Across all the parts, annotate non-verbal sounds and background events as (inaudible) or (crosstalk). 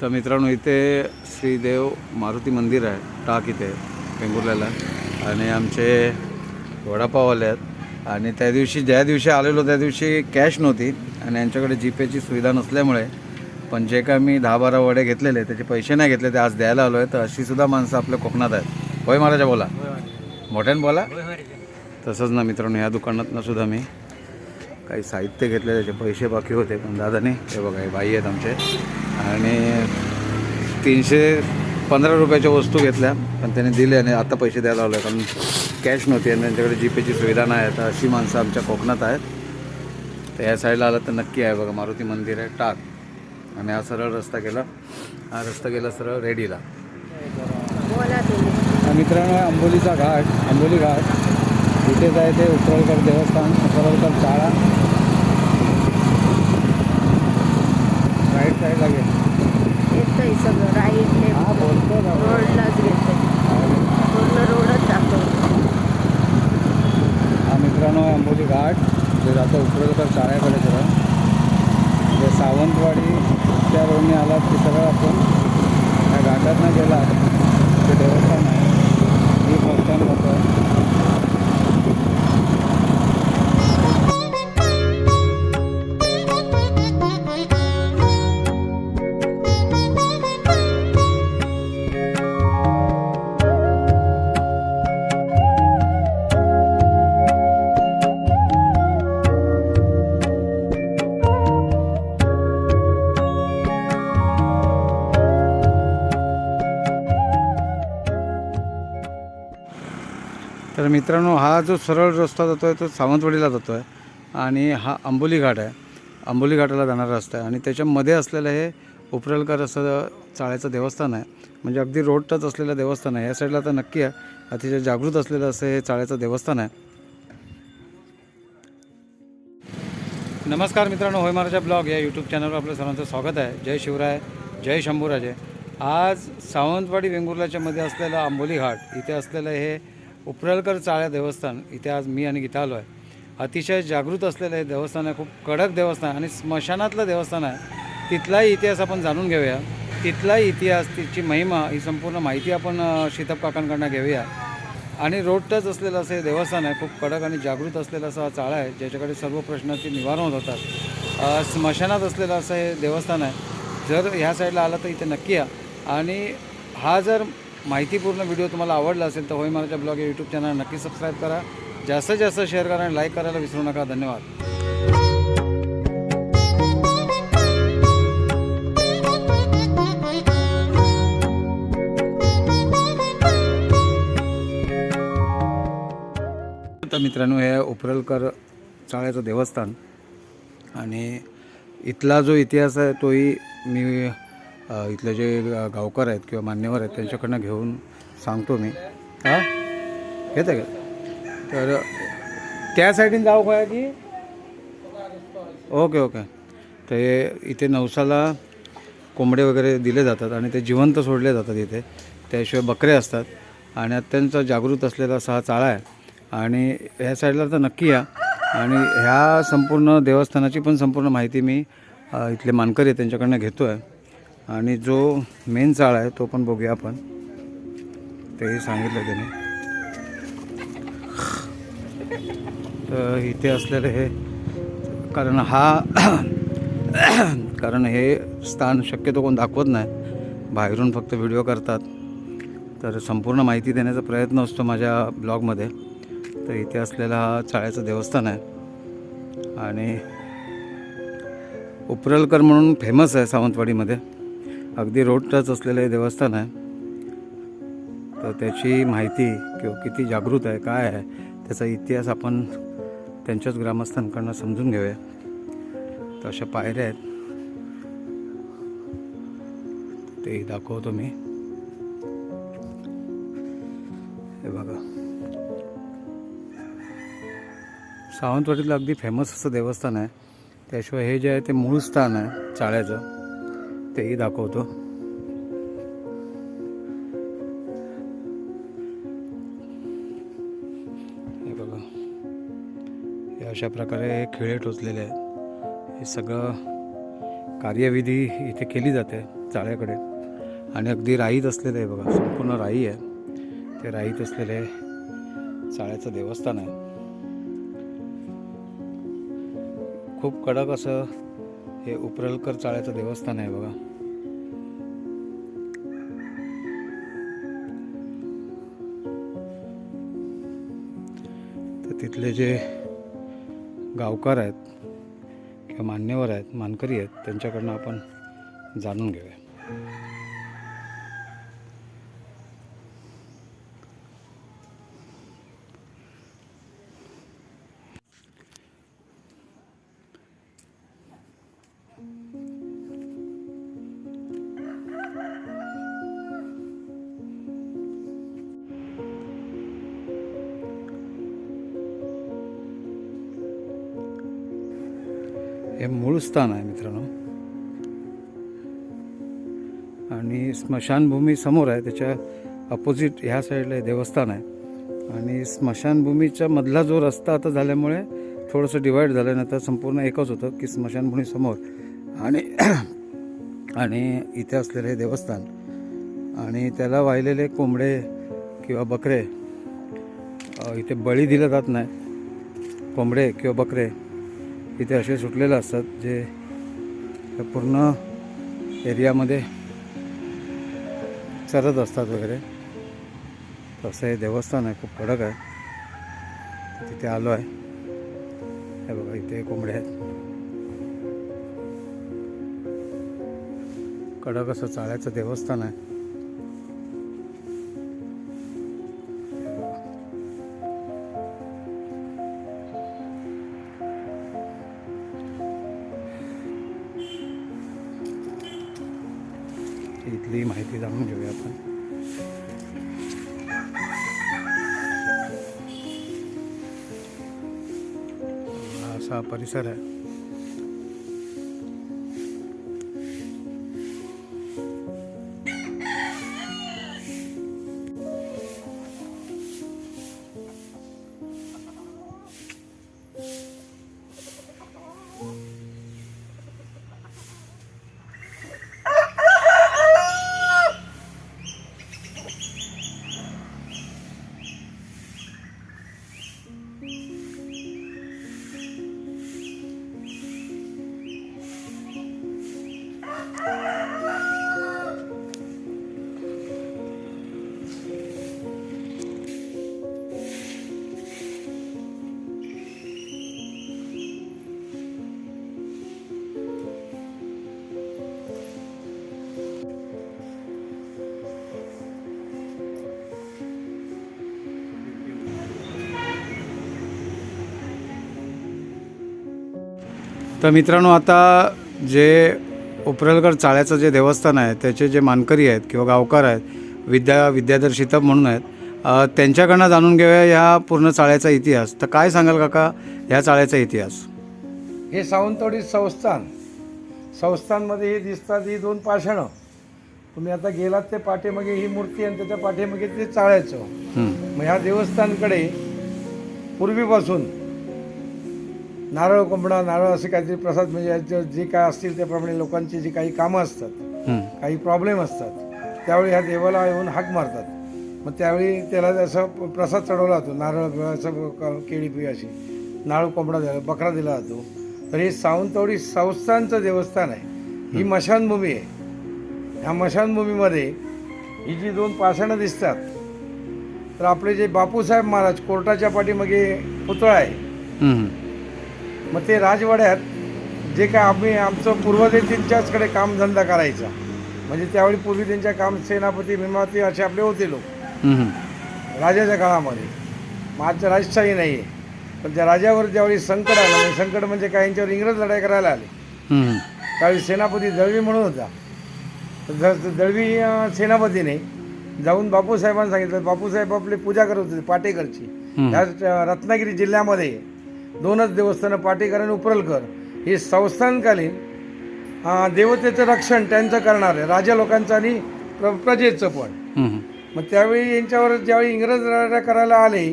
तर मित्रांनो इथे श्रीदेव मारुती मंदिर आहे टाक इथे वेंगुर्ल्याला आणि आमचे वडापाववाले आहेत. आणि त्या दिवशी ज्या दिवशी आलेलो त्या दिवशी कॅश नव्हती. आणि यांच्याकडे जीपेची सुविधा नसल्यामुळे पण जे काय मी दहा बारा वडे घेतलेले त्याचे पैसे नाही घेतले ते आज द्यायला आलो आहे तर अशीसुद्धा माणसं आपल्या कोकणात आहेत. होय महाराजा बोला. मोठ्यानं बोला. तसंच ना मित्रांनो ह्या दुकानातनं सुद्धा मी काही साहित्य घेतले त्याचे पैसे बाकी होते. पण दादाने हे बघा हे बाई आहेत आमचे. आणि तीनशे पंधरा रुपयाच्या वस्तू घेतल्या पण त्याने दिले आणि आता पैसे द्यायला लावले कारण कॅश नव्हती आणि त्यांच्याकडे जीपेची सुविधा नाही आहे. तर अशी माणसं आमच्या कोकणात आहेत. तर या साईडला आलं तर नक्की आहे बघा. मारुती मंदिर आहे टाक. आणि हा सरळ रस्ता गेला. हा रस्ता गेला सरळ रेडीला. मित्रांनो अंबोलीचा घाट आंबोली घाट. इथेच आहे ते उतरळकर देवस्थान उतरळकर शाळा. साईडला गेलं येतंय सगळं राईट हा, लेफ्ट. रोडलाच घेतंय पूर्ण रोडच दाखवतो. हा मित्रांनो आहे अंबोली घाट. जे जातं उतरलकर चाळ्याकडे सरळ म्हणजे सावंतवाडी त्या रोडने आलात की सरळ आपण त्या घाटातनं गेला ते देवस्थान आहे. मी फर्स्ट टाईम जातो मित्रांनो हा जो सरळ रस्ता जातो आहे तो सावंतवाडीला जातो आहे आणि हा अंबोली घाट आहे. आंबोली घाटाला जाणारा रस्ता आहे आणि त्याच्यामध्ये असलेलं हे उपरलकर असं चाळ्याचं देवस्थान आहे. म्हणजे अगदी रोड टच असलेलं देवस्थान आहे. या साईडला तर नक्की आहे. अतिशय जागृत असलेलं असं हे चाळ्याचं देवस्थान आहे. नमस्कार मित्रांनो होय महाराजा ब्लॉग या यूट्यूब चॅनलवर आपलं सर्वांचं स्वागत आहे. जय शिवराय जय शंभूराजे. आज सावंतवाडी वेंगुर्ल्याच्या मध्ये असलेलं आंबोली घाट इथे असलेलं हे उपरलकर चाळ्या देवस्थान इथे आज मी आणि गीता आलो आहे. अतिशय जागृत असलेलं हे देवस्थान आहे खूप कडक देवस्थान आणि स्मशानातलं देवस्थान आहे. तिथलाही इतिहास आपण जाणून घेऊया. तिथलाही इतिहास तिची महिमा ही संपूर्ण माहिती आपण शीतप काकांकडनं घेऊया. आणि रोड टच असलेलं असं हे देवस्थान आहे खूप कडक आणि जागृत असलेला असा हा चाळा आहे ज्याच्याकडे सर्व प्रश्नांची निवारण होत होतात स्मशानात असलेलं असं हे देवस्थान आहे. जर ह्या साईडला आला तर इथे नक्की या. आणि हा जर माहितीपूर्ण व्हिडिओ तुम्हाला आवडला असेल तर होय मराठा ब्लॉग या यूट्यूब चॅनल नक्की सबस्क्राईब करा. जास्तीत जास्त शेअर करा आणि लाईक करायला विसरू नका. धन्यवाद. तर मित्रांनो हे उपरलकर चाळ्याचं देवस्थान. आणि इथला जो इतिहास आहे तोही मी इथले जे गावकर आहेत किंवा मान्यवर आहेत त्यांच्याकडनं घेऊन सांगतो मी. हां? घेतं का? तर त्या साईडीन जाऊ काय की ओके ओके. तर इथे नवसाला कोंबडे वगैरे दिले जातात आणि ते जिवंत सोडले जातात इथे. त्याशिवाय बकरे असतात आणि अत्यंत जागृत असलेला असा हा चाळा आहे. आणि ह्या साईडला तर नक्की या. आणि ह्या संपूर्ण देवस्थानाची पण संपूर्ण माहिती मी इथले मानकरी आहेत त्यांच्याकडनं घेतो आहे आणि जो मेन चाळा आहे तो पण बघूया आपण. तेही सांगितलं त्याने. तर इथे असलेलं हे कारण हा कारण हे स्थान शक्यतो कोण दाखवत नाही. बाहेरून फक्त व्हिडिओ करतात. तर संपूर्ण माहिती देण्याचा प्रयत्न असतो माझ्या ब्लॉगमध्ये तर इथे असलेला हा चाळ्याचं देवस्थान आहे. आणि उपरलकर म्हणून फेमस आहे सावंतवाडीमध्ये. अगदी रोड टच असलेलं हे देवस्थान आहे. तर त्याची माहिती किंवा किती जागृत आहे काय आहे त्याचा इतिहास आपण त्यांच्याच ग्रामस्थांकडनं समजून घेऊया. तर अशा पायऱ्या आहेत. ते दाखवतो मी. हे बघा. सावंतवाडीतलं अगदी फेमस असं देवस्थान आहे. त्याशिवाय हे जे आहे ते मूळ स्थान आहे चाळ्याचं तेही दाखवतो. अशा प्रकारे हे खिळे टोचलेले आहेत. हे सगळं कार्यविधी इथे केली जाते चाळ्याकडे आणि अगदी राईत असलेलं आहे बघा संपूर्ण राई आहे. ते राईत असलेले चाळ्याचं देवस्थान आहे. खूप कडक असं हे उपरलकर चाळ्याचं देवस्थान आहे बघा. तर तिथले जे गावकार आहेत किंवा मान्यवर आहेत मानकरी आहेत त्यांच्याकडनं आपण जाणून घेऊया. हे मूळ स्थान आहे मित्रांनो. आणि स्मशानभूमी समोर आहे त्याच्या अपोजिट ह्या साईडला देवस्थान आहे. आणि स्मशानभूमीच्या मधला जो रस्ता आता झाल्यामुळे थोडंसं डिवाईड झालं नाही तर संपूर्ण एकच होतं की स्मशानभूमी समोर. आणि (clears throat) आणि इथे असलेले देवस्थान. आणि त्याला वाहिलेले कोंबडे किंवा बकरे इथे बळी दिलं जात नाही. कोंबडे किंवा बकरे. इथे असे सुटलेले असतात जे पूर्ण एरियामध्ये चरत असतात वगैरे. तसं हे देवस्थान आहे खूप कडक आहे. तिथे आलो आहे. हे बघा इथे कोंबड्या आहेत. कडक असं चाळ्याचं देवस्थान आहे. थोडी माहिती जाणून घेऊया आपण. असा परिसर आहे. तर मित्रांनो आता जे उपरलकर चाळ्याचं जे देवस्थान आहे त्याचे जे मानकरी आहेत किंवा गावकार आहेत विद्या विद्याधर शितप म्हणून आहेत त्यांच्याकडनं जाणून घेऊया या पूर्ण चाळ्याचा इतिहास. तर काय सांगाल काका ह्या चाळ्याचा इतिहास? हे सावंतवाडी संस्थान. संस्थानमध्ये ही दिसतात ही दोन पाषाणं. तुम्ही आता गेलात ते पाठीमागे ही मूर्ती आणि त्याच्या पाठीमागे ते चाळ्याचं. मग ह्या देवस्थानकडे पूर्वीपासून नारळ कोंबडा नारळ असे काहीतरी प्रसाद म्हणजे जे काय असतील त्याप्रमाणे लोकांची जी काही कामं असतात काही प्रॉब्लेम असतात त्यावेळी ह्या देवाला येऊन हाक मारतात. मग त्यावेळी त्याला असं प्रसाद चढवला जातो नारळ असं केळी पिळी अशी. नारळ कोंबडा दिला बकरा दिला जातो. तर हे सावंतवाडी संस्थानचं देवस्थान आहे. ही मशानभूमी आहे. ह्या मशानभूमीमध्ये ही जी दोन पाषाणं दिसतात तर आपले जे बापूसाहेब महाराज कोर्टाच्या पाठीमागे पुतळा आहे. मग ते राजवाड्यात जे काय आम्ही आमचं पूर्वदेशींच्याचकडे कामधंदा करायचा. म्हणजे त्यावेळी पूर्वी त्यांच्या काम सेनापती भीमावती असे आपले होते लोक. राजाच्या काळामध्ये. मग आजच्या राजशाही नाही आहे पण त्या राजावर ज्यावेळी संकट आलं म्हणजे संकट म्हणजे काय यांच्यावर इंग्रज लढाई करायला आले. त्यावेळी सेनापती दळवी म्हणून होता. तर दळवी सेनापतीने जाऊन बापूसाहेबांना सांगितलं. बापूसाहेब आपली पूजा करत होते पाटेकरची. रत्नागिरी जिल्ह्यामध्ये दोनच देवस्थानं पाटेकर आणि उपरलकर हे संस्थानकालीन देवतेचं रक्षण त्यांचं करणार आहे. राजा लोकांचं आणि प्र प्रजेचं पण. मग त्यावेळी यांच्यावर ज्यावेळी इंग्रज करायला आले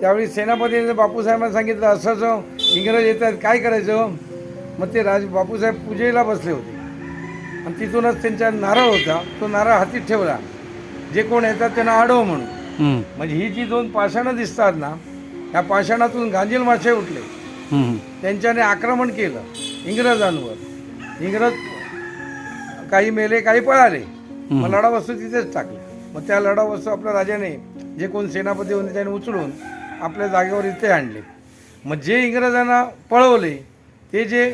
त्यावेळी सेनापतीने बापूसाहेबांना सांगितलं असं जो इंग्रज येत आहेत काय करायचं? मग ते राज बापूसाहेब पूजेला बसले होते. आणि तिथूनच त्यांचा नारळ होता तो नारळ हातीत ठेवला. जे कोण येतात त्यांना आडव म्हणून. म्हणजे ही जी दोन पाषाणं दिसतात ना ह्या पाषाणातून गांजील मासे उठले. त्यांच्याने आक्रमण केलं इंग्रजांवर. इंग्रज काही मेले काही पळाले. मग लढा वस्तू तिथेच टाकल्या. मग त्या लढा वस्तू आपल्या राजाने जे कोण सेनापती होते त्याने उचलून आपल्या जागेवर इथे आणले. मग जे इंग्रजांना पळवले ते जे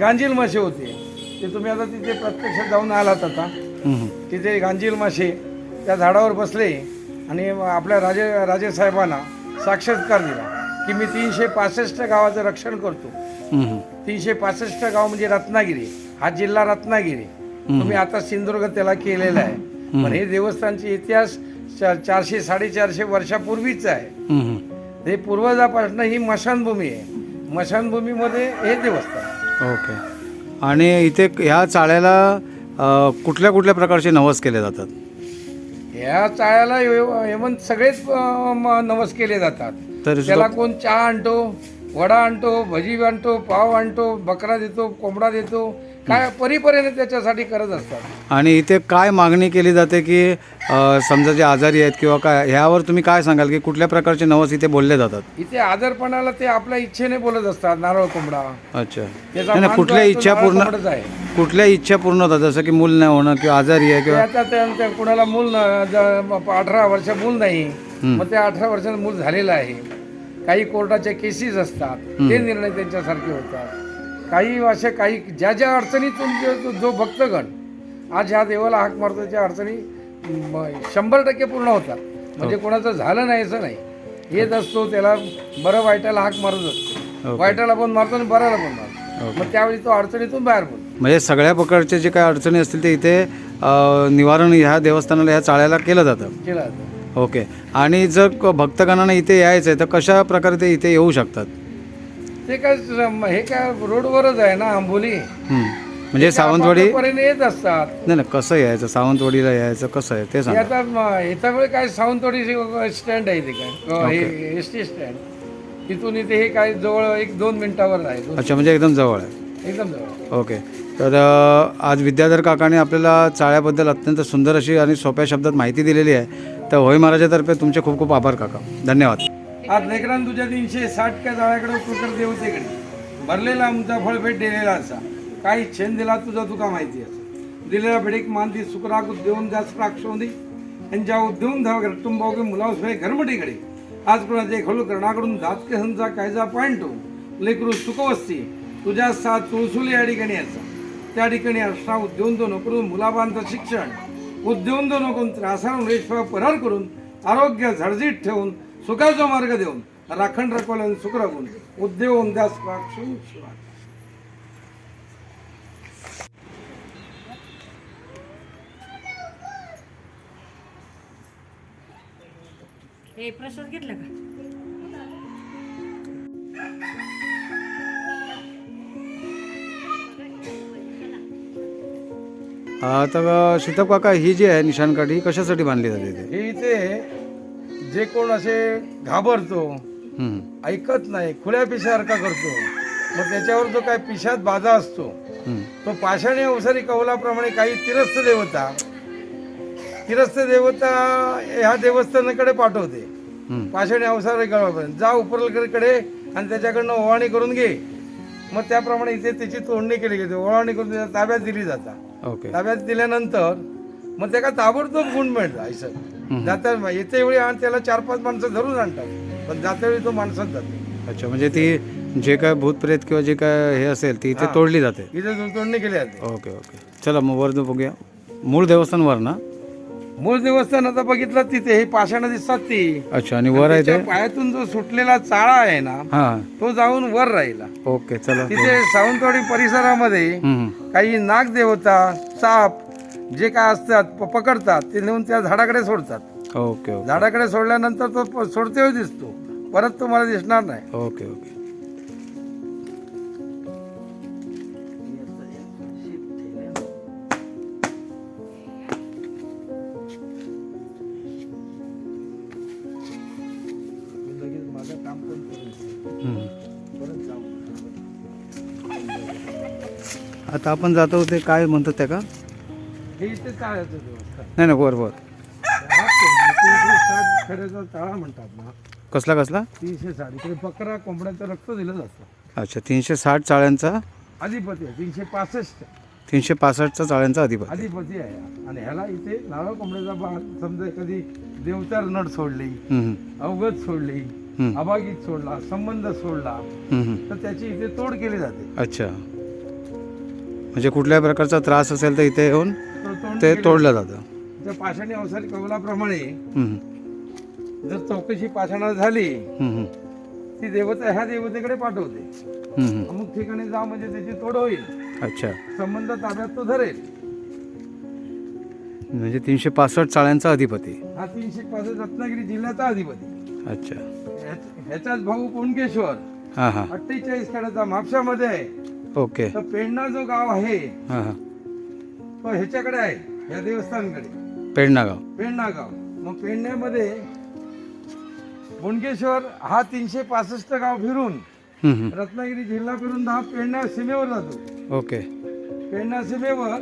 गांजील मासे होते ते तुम्ही आता तिथे प्रत्यक्षात जाऊन आलात आता. तिथे गांजील मासे त्या झाडावर बसले आणि आपल्या राजे राजेसाहेबांना साक्षात्कार दिला. की मी तीनशे पासष्ट गावाचं रक्षण करतो. तीनशे पासष्ट गाव म्हणजे रत्नागिरी. हा जिल्हा रत्नागिरी. तुम्ही आता सिंधुदुर्ग त्याला केलेला आहे. पण हे देवस्थानचे इतिहास चारशे साडेचारशे वर्षापूर्वीच आहे. हे पूर्वजापासून ही मशानभूमी आहे. मशानभूमीमध्ये हे देवस्थान ओके. आणि इथे ह्या चाळ्याला कुठल्या कुठल्या प्रकारचे नवस केले जातात? या चाळ्याला एवण सगळेच नवस केले जातात. तर त्याला कोण चहा आणतो वडा आणतो भजी आणतो पाव आणतो बकरा देतो कोंबडा देतो काय परीपरीने त्याच्यासाठी करत असतात? आणि इथे काय मागणी केली जाते की अ, समजा जे आजारी आहेत किंवा काय ह्यावर तुम्ही काय सांगाल की कुठल्या प्रकारचे नवस इथे बोलले जातात? इथे आदरपणाला ते आपल्या इच्छेने बोलत असतात नारळ कोंबडा. अच्छा. त्याचा नाही, नाही, मान जो कुठल्या आहे तो इच्छा नारळ पूर्ण कोंबडाच आहे. कुठल्या इच्छा पूर्ण होतात? जसं की मूल नाही होणं किंवा आजारी आहे ते किंवा आता त्या- त्या कुणाला मूल न- ज- अठरा वर्ष मूल नाही मग त्या अठरा वर्षाचं मूल झालेलं आहे. काही कोर्टाच्या केसेस असतात ते निर्णय त्यांच्यासारखे होतात. काही अशा काही ज्या ज्या अडचणीतून जो- जो भक्तगण आज ह्या देवाला हाक मारतो त्या अडचणी शंभर टक्के पूर्ण होतात. म्हणजे कोणाचं झालं नाही असं नाही. येत असतो त्याला बरं वाईटाला हाक मारत असतो. वाईटाला पण मारतो आणि बऱ्याला पण मारतो. मग त्यावेळी तो अडचणीतून बाहेर पडतो. म्हणजे सगळ्या प्रकारचे जे काही अडचणी असतील ते इथे निवारण ह्या देवस्थानाला ह्या चाळ्याला केलं जातं. केला जातो. ओके. आणि जर क- भक्तगणांना इथे यायचं आहे तर कशा प्रकारे ते इथे येऊ शकतात? ते काय हे काय रोडवरच आहे ना आंबोली. म्हणजे सावंतवाडी पर्यंत येत असतात. नाही नाही कसं यायचं? सावंतवाडीला यायचं कसं आहे? ते हे सांगा. आता म- काय सावंतवाडी स्टँड आहे ते काय? एस टी स्टँड तिथून इथे हे काय जवळ एक दोन मिनिटावर आहे. दोन- अच्छा म्हणजे एकदम जवळ आहे. एकदम जवळ ओके. तर अ, आज विद्याधर काकाने आपल्याला चाळ्याबद्दल अत्यंत सुंदर अशी आणि सोप्या शब्दात माहिती दिलेली आहे. तर होय महाराजातर्फे तुमचे खूप खूप आभार काका. धन्यवाद. आज लेकरान तुझ्या तीनशे साठ त्या जाळ्याकडे प्रकर देवतेकडे भरलेला आमचा फळफेट दिलेला असा. काही छेन दिला तुझा तुका माहिती असा दिलेला भेडेक मानती सुकराक उद्देवून जास प्राक्षोंदी यांच्या उद्देवून धाव कुटुंबावगे मुलावसळे घरमटीकडे आज कोणाचे खळू कर्णाकडून दातकेसनचा कायदा पांडतो हो. लेकरू सुखवस्ती. तुझ्या साथ तुळसुली या ठिकाणी याचा त्या ठिकाणी अष्टा उद्योग दोन करून मुलाबांचं शिक्षण. उद्योग नको करून त्रासानं रेशवा परार करून आरोग्य झडझीट ठेवून सुखाचा मार्ग देऊन राखण रखवलं सुख राखून उद्योग शिवा. हे प्रसाद घेतला का अ, तर शीतप काका ही जी आहे निशाणकाठी ही कशासाठी बांधली जाते इथे हे इथे कोण असे घाबरतो. ऐकत नाही खुल्या पिशासारखा करतो. मग त्याच्यावर जो काय पिशात बाधा असतो. तो पाषाणी अवसरी कौलाप्रमाणे काही तिरस्थ देवता तिरस्थ देवता ह्या देवस्थानाकडे पाठवते. पाषाणी अवसरी कौलापर्यंत जा उपरलकडे आणि त्याच्याकडनं ओवाळणी करून घे. मग त्याप्रमाणे इथे त्याची तोडणी केली गेली ओवाळणी करून ताब्यात दिली जातात ओके. ताब्यात दिल्यानंतर मग त्याला ताबडतोब गुण मिळतं आयसर जाता येते वेळी आणि त्याला चार पाच माणसं धरून आणतात. पण जाते वेळी तो माणसात जातो. अच्छा म्हणजे ती जे काय भूतप्रेत किंवा जे काय हे असेल ती इथे तोडली जाते. इथे तोडणी केली जाते. Okay okay. चला मग वर जाऊ बघूया. मूळ देवस्थान वर ना मूळ देवस्थान आता बघितलं तिथे हे पाषाणं दिसतात ती. अच्छा आणि वर आहे ते? त्याच्या पायातून जो सुटलेला चाळा आहे ना हां. तो जाऊन वर राहिला. ओके चला. तिथे सावंतवाडी परिसरामध्ये हम्म. काही नाग देवता साप जे काय असतात प- पकडतात ते नेऊन त्या झाडाकडे सोडतात. Okay okay. झाडाकडे सोडल्यानंतर तो प- सोडते दिसतो. परत तुम्हाला दिसणार नाही. Okay okay. हम्म. आता आपण जातो ते काय म्हणतात त्या का नाही नको बरोबर चाळा म्हणतात ना कसला कसला? तीनशे साठ इकडे बकरा कोंबड्याचं रक्त दिलं जातं अच्छा तीनशे साठ चाळ्यांचा? अधिपती आहे तीनशे पासष्ट तीनशे पासष्टचा चाळ्यांचा अधिपती. अधिपती आहे. आणि ह्याला इथे नारळ कोंबड्याचा बा समजा एखादी देवतार नट सोडली अवगत सोडली अभागीत सोडला संबंध सोडला. तर त्याची इथे तोड केली जाते. अच्छा. म्हणजे कुठल्याही प्रकारचा त्रास असेल तर इथे येऊन ते तोडलं जातं. त्या पाषाणी अवसारी कौलाप्रमाणे हम्म, जर चौकशी पाषाणात झाली हम्म, ती देवता ह्या देवतेकडे पाठवते. हम्म, हम्म. अमुक ठिकाणी जा म्हणजे त्याची तोड होईल. अच्छा. संबंध ताब्यात तो धरेल. म्हणजे तीनशे पासष्ट चाळ्यांचा अधिपती. हा तीनशे पासष्ट रत्नागिरी जिल्ह्याचा अधिपती. अच्छा. ह्याच- ह्याचाच भाऊ कोंडकेश्वर हां हां. अठ्ठेचाळीस खेड्याचा म्हापशामध्ये आहे. ओके. तर पेडणा जो गाव आहे हां हां. तो ह्याच्याकडे आहे या देवस्थानकडे पेडणा गाव पेडणा गाव मग पेडण्यामध्ये बोंडकेश्वर हा तीनशे पासष्ट गाव फिरून हम्म, हम्म. रत्नागिरी जिल्हा फिरून हा पेडणा सीमेवर जातो ओके पेडणा सीमेवर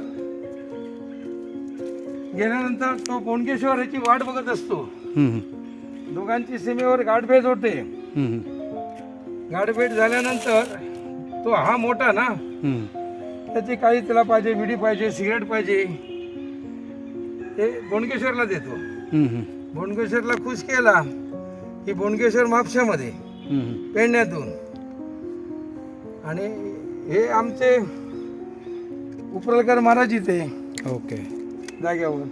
गेल्यानंतर तो बोंडकेश्वर याची वाट बघत असतो हम्म, हम्म. दोघांची सीमेवर गाठभेट होते हम्म, हम्म. गाठभेट झाल्यानंतर तो हा मोठा ना हम्म. त्याची काही त्याला पाहिजे विडी पाहिजे सिगरेट पाहिजे. ते बोंडकेश्वरला देतो. बोंडकेश्वरला खुश केला की बोंडकेश्वर म्हापशामध्ये. पेडण्यातून. आणि हे आमचे उपरलकर महाराज इथे ओके. जाग्यावर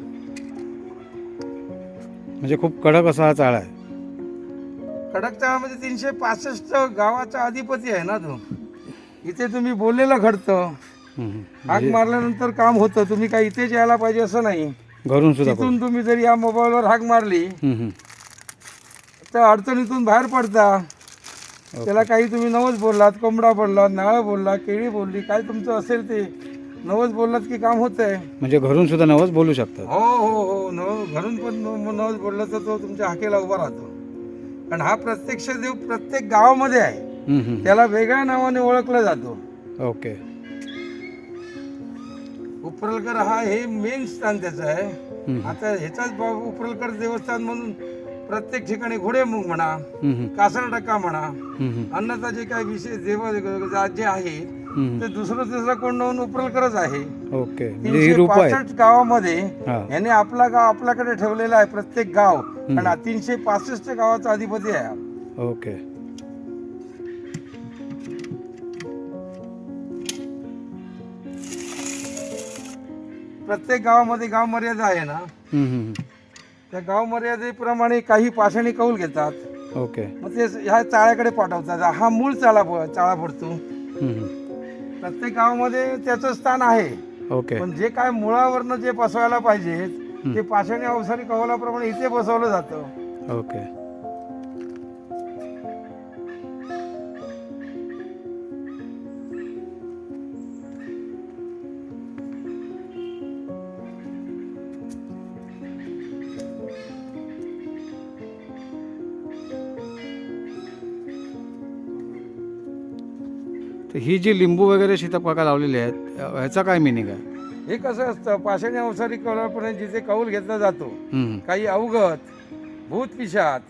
म्हणजे खूप कडक असा हा चाळा आहे. कडकताळामध्ये तीनशे पासष्ट गावाचा अधिपती आहे ना तो. इथे तुम्ही बोललेलं घडतं. हाक मारल्यानंतर काम होतं. तुम्ही काय इथेच यायला पाहिजे असं नाही. घरून सुद्धा करू. तिथून तुम्ही जर या मोबाईलवर हाक मारली हम्म, हम्म. तर अडचणीतून बाहेर पडता. त्याला काही तुम्ही नवस बोललात कोंबडा बोललात नाळ बोलला केळी बोलली काय तुमचं असेल ते नवस बोललात की काम होतंय? म्हणजे घरून सुद्धा नवस बोलू शकतात. हो हो हो. नव घरून पण नव- नवस बोलला तर तो तुमच्या हाकेला उभा राहतो. कारण हा प्रत्यक्ष देव प्रत्येक गावामध्ये आहे. हम्म, हम्म. त्याला वेगळ्या नावाने ओळखला जातो. ओके. उपरलकर हा हे मेन स्थान त्याचं आहे. आता ह्याचाच भाग उपरलकर देवस्थान म्हणून प्रत्येक ठिकाणी घोडेमुख म्हणा हम्म, हम्म. कासर टक्का म्हणा. अन्नाचा जे काही विशेष देव जे आहे ते दुसरं तिसरं कोण नवून उपरलकरच आहे. ओके. म्हणजे तीनशे पासष्ट गावामध्ये याने आपला गाव आपल्याकडे ठेवलेला आहे प्रत्येक गाव. आणि तीनशे पासष्ट गावाचा अधिपती आहे. ओके. प्रत्येक गावामध्ये गाव मर्यादा आहे ना? त्या गाव मर्यादेप्रमाणे काही पाषाणी कौल घेतात. ओके. मग ते ह्या चाळ्याकडे पाठवतात. हा मूळ चाळा चाळा पडतो. प्रत्येक गावामध्ये त्याचं स्थान आहे. ओके. पण जे काय मुळावरनं जे बसवायला पाहिजे ते पाषाणी अवसारी कौलाप्रमाणे इथे बसवलं जातं. ओके. ही जी लिंबू वगैरे सीताफळा लावलेली आहेत ह्याचा काय मिनिंग आहे? हे कसं असतं पाषाणी अवसारी कौलाप्रमाणे जिथे कौल घेतला जातो हम्म, काही अवगत भूत पिशाच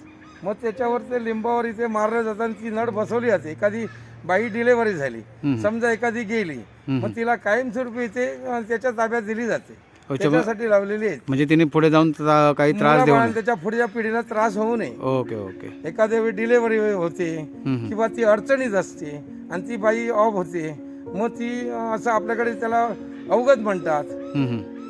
मग त्याच्यावर ते लिंबावर इथे मारलं जातं आणि ती नड बसवली जाते. एखादी बाई डिलेव्हरी झाली हम्म. समजा एखादी गेली. मग तिला कायमस्वरूपी इथे अं, त्याच्या ताब्यात दिली जाते. अच्छा, मग- त्याच्यासाठी लावलेली आहेत. म्हणजे तिने पुढे जाऊन काही त्रास देऊ मुलाबाळांना नये. त्याच्या पुढच्या पिढीला त्रास होऊ नये. Okay okay. एखाद्या वेळी डिलेव्हरी होते हम्म. किंवा ती अडचणीत असते आणि ती बाई ऑफ होते. मग ती असं आपल्याकडे त्याला अवगत म्हणतात.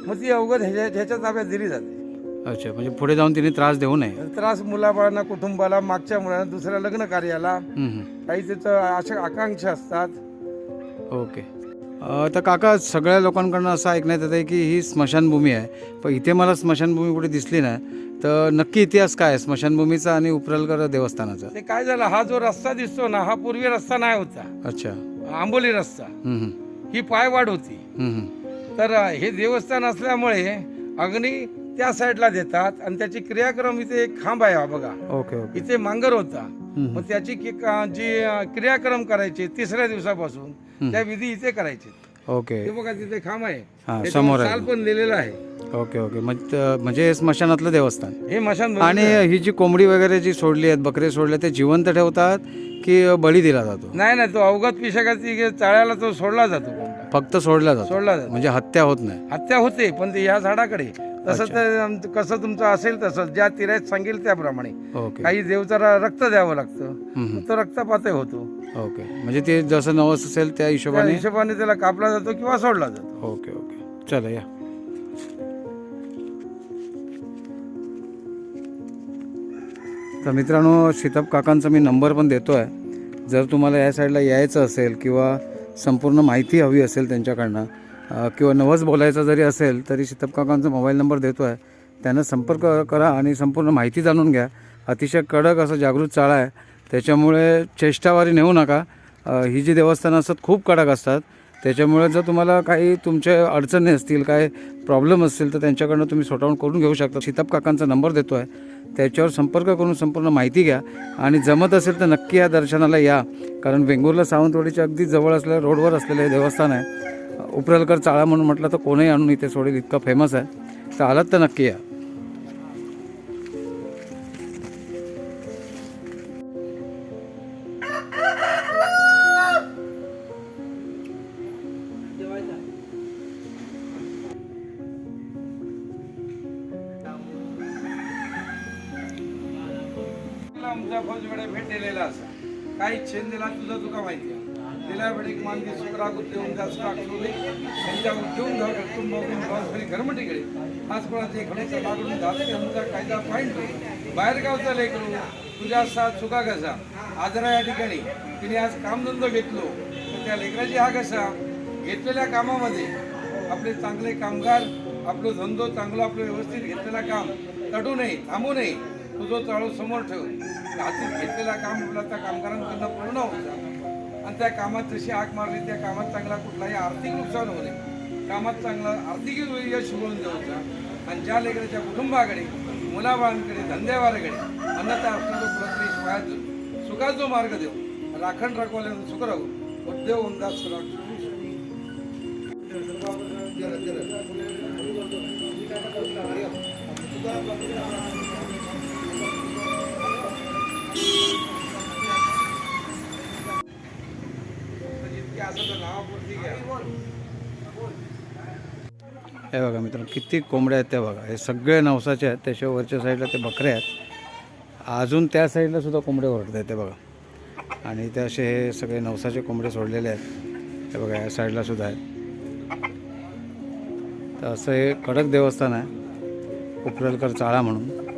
मग ती अवगत ह्याच्या ह्याच्या ताब्यात दिली जाते. अच्छा म्हणजे पुढे जाऊन तिने त्रास देऊ नये. त्रास मुलाबाळांना कुटुंबाला मागच्या मुलांना दुसऱ्या लग्न कार्याला. काही त्याचं अशा आकांक्षा असतात. ओके. तर काका सगळ्या लोकांकडनं असं ऐकण्यात येतं की ही स्मशानभूमी आहे. पण इथे मला स्मशानभूमी कुठे दिसली नाही तर नक्की इतिहास काय आहे? स्मशानभूमीचा आणि उपरलकर देवस्थानाचा. ते काय झालं? हा जो रस्ता दिसतो ना हा पूर्वी रस्ता नाही होता. अच्छा. आंबोली रस्ता. हम्म, हम्म. ही पायवाड होती. हम्म. तर हे देवस्थान असल्यामुळे अग्नी त्या साईडला देतात आणि त्याची क्रियाक्रम इथे एक खांब आहे हा बघा. Okay okay. इथे मांगर होता. मग त्याची कि- का- जी अं, क्रियाक्रम करायची तिसऱ्या दिवसापासून त्या विधी इथे करायचे. ओके. ते बघा तिथे खांब आहे. हां त्याच्यावर समोर साल आहे पण दिलेलं आहे. Okay okay. मग म्हणजे हे स्मशानातलं देवस्थान. हे मशान आणि ही जी कोंबडी वगैरे जी सोडली आहेत बकरे सोडले ते जिवंत ठेवतात की बळी दिला जातो? नाही नाही तो अवगत पिशकाची चाळ्याला तो सोडला जातो कोंबडा. फक्त सोडला जातो. सोडला जातो. म्हणजे हत्या होत नाही. हत्या होते पण ते ह्या झाडाकडे तसं तर आम- कसं तुमचं असेल तसं ज्या तिरायत सांगेल त्याप्रमाणे. ओके. काही देवचा र- रक्त द्यावं लागतं हम्म. तो रक्तपातही होतो. ओके. म्हणजे ते जसं नवस असेल त्या त्या हिशोबाने हिशोबाने त्याला कापला जातो किंवा सोडला जातो. Okay okay. चला या. तर मित्रांनो सीताप काकांचा मी नंबर पण देतो आहे जर तुम्हाला या साईडला यायचं असेल किंवा संपूर्ण माहिती हवी असेल त्यांच्याकडनं किंवा नवस बोलायचं जरी असेल तरी सीताप काकांचा मोबाईल नंबर देतो आहे त्यांना संपर्क करा आणि संपूर्ण माहिती जाणून घ्या. अतिशय कडक असं जागृत चाळा आहे. त्याच्यामुळे चेष्टावारी नेऊ नका. ही जी देवस्थानं असतात खूप कडक असतात. त्याच्यामुळे जर तुम्हाला काही तुमच्या अडचणी असतील काय प्रॉब्लेम असतील तर त्यांच्याकडनं तुम्ही स्वतःहून करून घेऊ शकता. सीताप काकांचा नंबर देतो आहे त्याच्यावर संपर्क करून संपूर्ण माहिती घ्या. आणि जमत असेल तर नक्की या दर्शनाला या. कारण वेंगुर्ला सावंतवाडीच्या अगदी जवळ असलेल्या रोडवर असलेलं हे देवस्थान आहे. उपरलकर चाळा म्हणून म्हटलं तर कोणीही आणून इथे सोडेल इतकं फेमस आहे. तर आलात तर नक्की या. तुझ्या साथ चुका कसा? आजरा या ठिकाणी. तिने आज कामधंदो घेतलो. तर त्या लेकराची हा कसा? घेतलेल्या कामामध्ये आपले चांगले कामगार आपलं धंदो चांगला आपलं व्यवस्थित घेतलेला काम तटू नये थांबू नये. तुझं जो चाळू समोर ठेव. हातीत घेतलेला काम आपला त्या कामगारांकडनं पूर्ण होतं आणि त्या कामात जशी आग मारली त्या कामात चांगला कुठलाही आर्थिक नुकसान होऊ नये. कामात चांगला आर्थिक यश मिळून जाऊचा आणि ज्या लेकराच्या कुटुंबाकडे मुलाबाळांकडे धंदेवाराकडे अन्नता असणारो प्रदेश वायातून सुखाचा मार्ग देऊ. राखण राखवाले सुख राहू. उद्योग उंदास राखू जितके असं तर नाव घ्या हे बघा मित्रांनो किती कोंबड्या आहेत त्या बघा. हे सगळे नवसाचे आहेत त्याशिवाय वरच्या साईडला ते बकरे आहेत. अजून त्या साईडला सुद्धा कोंबडे ओरडत आहेत ते बघा. आणि ते असे हे सगळे नवसाचे कोंबडे सोडलेले आहेत. हे बघा या साईडला सुद्धा आहेत. तर असं हे कडक देवस्थान आहे. उपरलकर चाळा म्हणून.